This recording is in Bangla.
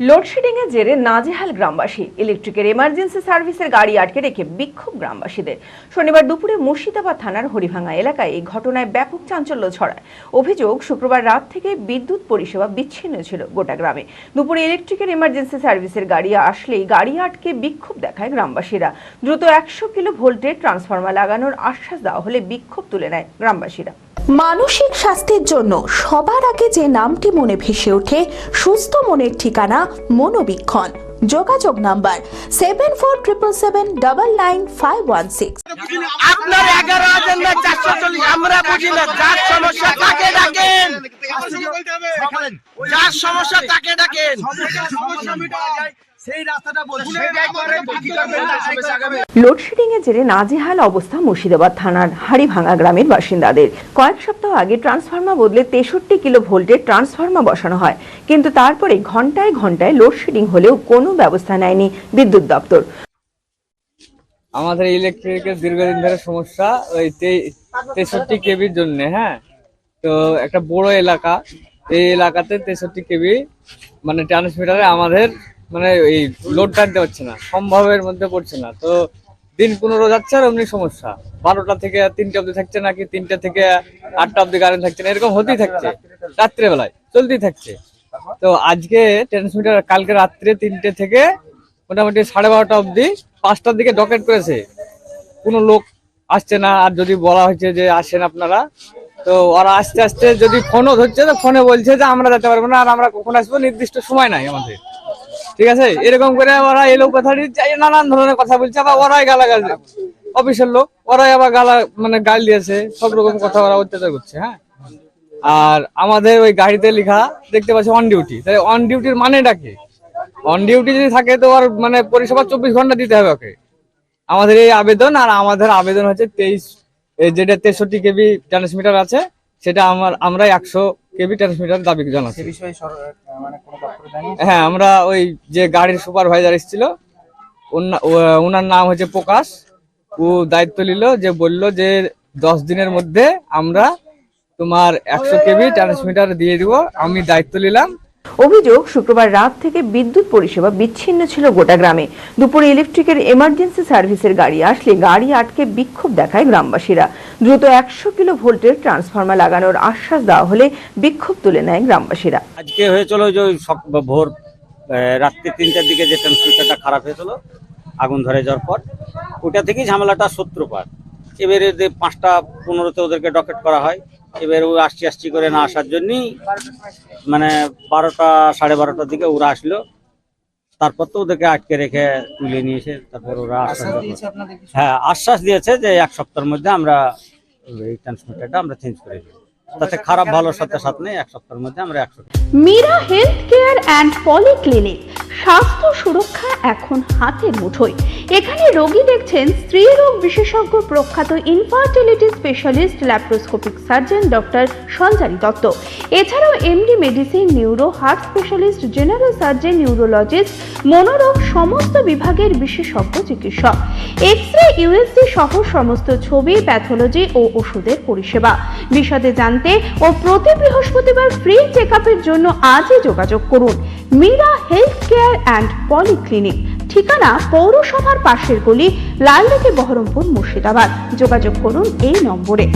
লোডশেডিং এর জেরে নাজেহাল গ্রামবাসী। ইলেকট্রিকের এমার্জেন্সি সার্ভিসের গাড়ি আটকে রেখে বিক্ষোভ গ্রামবাসীদের। শনিবার দুপুরে মুর্শিদাবাদ থানার হরিভাঙা এলাকায় এই ঘটনায় ব্যাপক চাঞ্চল্য ছড়ায়। অভিযোগ, শুক্রবার রাত থেকে বিদ্যুৎ পরিষেবা বিচ্ছিন্ন ছিল গোটা গ্রামে। দুপুরে ইলেকট্রিকের এমার্জেন্সি সার্ভিসের গাড়ি আসলেই গাড়ি আটকে বিক্ষোভ দেখায় গ্রামবাসীরা। দ্রুত একশো কিলো ভোল্টের ট্রান্সফরমার লাগানোর আশ্বাস দেওয়া হলে বিক্ষোভ তুলে নেয় গ্রামবাসীরা। মানসিক স্বাস্থ্যের জন্য সবার আগে যে নামটি মনে ভেসে ওঠে সুস্থ মনের ঠিকানা মনোবীক্ষণ। যোগাযোগ number seven four triple seven double nine five one six আপনার এগারো হাজার না চারশো চল্লিশ আমরা বুঝি না যার সমস্যা তাকে ডাকেন। যার সমস্যা তাকে ডাকেন। লোডশেডিং এর জেরে নাজেহাল অবস্থা মুর্শিদাবাদ থানার হাড়িভাঙা গ্রামের বাসিন্দাদের। কয়েক সপ্তাহ আগে ট্রান্সফরমার বদলে তেষট্টি কিলো ভোল্টের ট্রান্সফরমার বসানো হয়। কিন্তু তারপরে ঘন্টায় ঘন্টায় লোডশেডিং হলেও কোনো ব্যবস্থা নেয়নি বিদ্যুৎ দপ্তর। আমাদের ইলেকট্রিকের দীর্ঘদিন ধরে সমস্যা ওই তেষট্টি কেবির জন্য হ্যাঁ? তো একটা বড় এলাকা। এই এলাকাতে তেষট্টি কেবি মানে ট্রান্সমিটারে আমাদের মানে এই লোড টানতে হচ্ছে না, সম্ভবের মধ্যে পড়ছে না। তো দিন পনেরো যাচ্ছে আর অমনি সমস্যা। বারোটা থেকে তিনটা অবধি থাকছে নাকি, তিনটা থেকে আটটা অবধি কারেন্ট থাকছে না, এরকম হতেই থাকছে। রাত্রেবেলায়, চলতেই থাকছে। তো আজকে ট্রান্সমিটার কালকে রাত্রে তিনটে থেকে মোটামুটি সাড়ে বারোটা অবধি পাঁচটার দিকে ডকেট করেছে। কোনো লোক আসছে না, আর যদি বলা হয়েছে যে আসেন আপনারা, তো ওরা আস্তে আস্তে যদি ফোনও ধরছে, তো ফোনে বলছে যে আমরা যেতে পারব না, আর আমরা কখন আসব, নির্দিষ্ট সময় নাই আমাদের। ঠিক আছে? এরকম করে ওরা এলো কথা নানান ধরনের কথা বলছে, আবার ওরাই গালা গালাগাল অফিসের লোক, ওরাই আবার গালা মানে গাল দিয়েছে, সব রকম কথা ওরা অত্যাচার করছে হ্যাঁ? আর আমাদের ওই গাড়িতে লেখা দেখতে পাচ্ছি অন ডিউটি তাই অন ডিউটির মানেটা কি? অন ডিউটি যদি থাকে তো আর মানে পরিষেবা চব্বিশ ঘণ্টা দিতে হবে ওকে। আমাদের এই আবেদন, আর আমাদের আবেদন হচ্ছে তেইশ যেটা তেষট্টি কেবি ট্রান্সমিটার আছে, সেটা আমার আমরা একশো কেবি ট্রান্সমিটার দাবি জানাচ্ছি হ্যাঁ আমরা ওই যে গাড়ির সুপারভাইজার এসেছিল ওনার নাম হচ্ছে প্রকাশ। ও দায়িত্ব নিল যে বলল যে দশ দিনের মধ্যে আমরা তোমার একশো কেবি ট্রান্সমিটার দিয়ে দিব। আমি দায়িত্ব নিলাম অভিযোগ, শুক্রবার রাত থেকে বিদ্যুৎ পরিষেবা বিচ্ছিন্ন ছিল গোটা গ্রামে। দুপুরে ইলেকট্রিকের এমার্জেন্সি সার্ভিসের গাড়ি আসলে গাড়ি আটকে বিক্ষোভ দেখায় গ্রামবাসীরা। দ্রুত একশো কিলো ভোল্টের ট্রান্সফরমার লাগানোর আশ্বাস দেওয়া হলে বিক্ষোভ তুলে নেয় গ্রামবাসীরা। আজকে হয়েছিল যে ভোর রাত্রি তিনটার দিকে যে ট্রান্সমিটারটা খারাপ হয়েছিল, আগুন ধরে যাওয়ার পর ওটা থেকেই ঝামেলাটা সূত্রপাত। এবারে যে পাঁচটা পনেরোতে ওদেরকে ডকেট করা হয় এবার ও আসছি আসছি করে না আসার জন্যই মানে বারোটা সাড়ে বারোটার দিকে ওরা আসলো। তারপর তো ওদেরকে আটকে রেখে তুলে নিয়েছে তারপর ওরা আশ্বাস দিয়েছে। হ্যাঁ আশ্বাস দিয়েছে যে এক সপ্তাহের মধ্যে আমরা এই ট্রান্সমিটারটা আমরা চেঞ্জ করে দেবো। তাতে খারাপ ভালোর সাথে সাথে নেই এক সপ্তাহের মধ্যে আমরা একশো Meera health care and polyclinic স্বাস্থ্য সুরক্ষা এখন হাতের মুঠোয়। এখানে রোগী দেখছেন স্ত্রী রোগ বিশেষজ্ঞ প্রখ্যাত infertility specialist laparoscopic surgeon doctor Sanchari Dutta. এছাড়াও MD medicine neuro heart specialist general surgeon neurologist মনোরোগ সমস্ত বিভাগের বিশেষজ্ঞ চিকিৎসক। এক্স রে ইউএসজি সহ সমস্ত ছবি প্যাথোলজি ও ওষুধের পরিষেবা। বিশদে জানতে ও প্রতি বৃহস্পতিবার ফ্রি চেক জন্য আজই যোগাযোগ করুন। Meera health care and polyclinic ঠিকানা পৌরসভার পাশের গলি লালদিকে বহরমপুর মুর্শিদাবাদ। যোগাযোগ করুন এই নম্বরে।